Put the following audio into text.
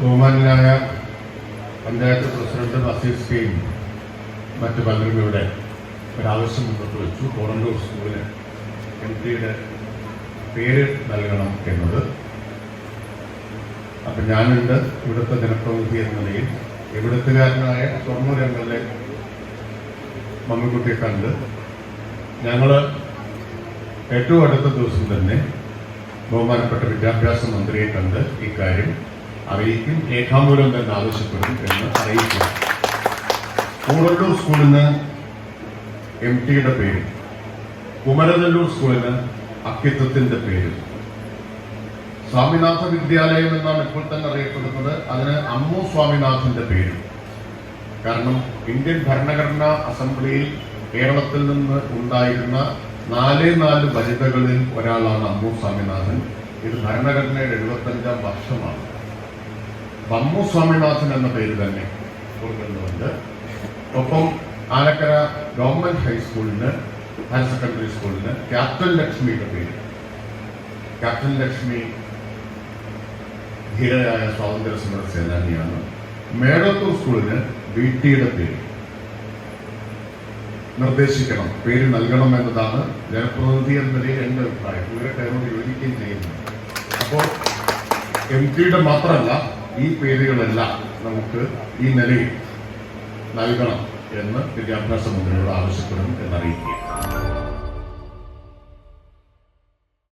ബഹുമാനായ പഞ്ചായത്ത് പ്രസിഡന്റ് നസീർ കെയും മറ്റു പലരും ഇവിടെ ഒരാവശ്യം മുന്നോട്ട് വെച്ചു. കോറണ്ടൂർ സ്കൂളിന് എം ടിയുടെ പേര് നൽകണം എന്നത്. അപ്പം ഞാനുണ്ട് ഇവിടുത്തെ ജനപ്രതിനിധി എന്ന നിലയിൽ. ഇവിടുത്തുകാരനായ ഷൊർണൂർ എം എൽ എ മമ്മിക്കുട്ടിയെ കണ്ട് ഞങ്ങൾ ഏറ്റവും അടുത്ത ദിവസം തന്നെ ബഹുമാനപ്പെട്ട വിദ്യാഭ്യാസ മന്ത്രിയെ കണ്ട് ഇക്കാര്യം അറിയിക്കും. രേഖാമൂലം തന്നെ ആവശ്യപ്പെടും എന്ന് അറിയിക്കും. കൂടല്ലൂർ സ്കൂളിന് എം ടിയുടെ പേരും. കുമരനെല്ലൂർ സ്കൂളിന് അക്കിത്വത്തിന്റെ പേരും. സ്വാമിനാഥ വിദ്യാലയം എന്നാണ് ഇപ്പോൾ തന്നെ അറിയപ്പെടുന്നത്. അതിന് അമ്മു സ്വാമിനാഥന്റെ പേരും. കാരണം ഇന്ത്യൻ ഭരണഘടനാ അസംബ്ലിയിൽ കേരളത്തിൽ നിന്ന് ഉണ്ടായിരുന്ന നാല് നാല് വനിതകളിൽ ഒരാളാണ് അമ്മു സ്വാമിനാഥൻ. ഇത് ഭരണഘടനയുടെ എഴുപത്തഞ്ചാം വർഷമാണ്. അമ്മു സ്വാമിനാഥൻ എന്ന പേര് തന്നെ കൊടുക്കുന്നുണ്ട് ഒപ്പം ആലക്കര ഗവൺമെന്റ് ഹൈസ്കൂളിന് ഹയർ സെക്കൻഡറി സ്കൂളിന് ക്യാപ്റ്റൻ ലക്ഷ്മിയുടെ പേര്. ക്യാപ്റ്റൻ ലക്ഷ്മി ധീരയായ സ്വാതന്ത്ര്യ സമര സേനാനിയാണ്. മേടത്തൂർ സ്കൂളിന് ബി ടിയുടെ പേര്. നിർദ്ദേശിക്കണം. പേര് നൽകണം എന്നതാണ് ജനപ്രതിനിധി എന്ന നിലയിൽ എന്റെ അഭിപ്രായം. ഇവരെ അതിനോട് യോജിക്കുകയും ചെയ്യുന്നു. അപ്പോൾ എം ടിയുടെ മാത്രമല്ല ഈ പേരുകളെല്ലാം നമുക്ക് ഈ നിലയിൽ നൽകണം എന്ന് വിദ്യാഭ്യാസ മന്ത്രിയോട് ആവശ്യപ്പെടും എന്നറിയിക്കുക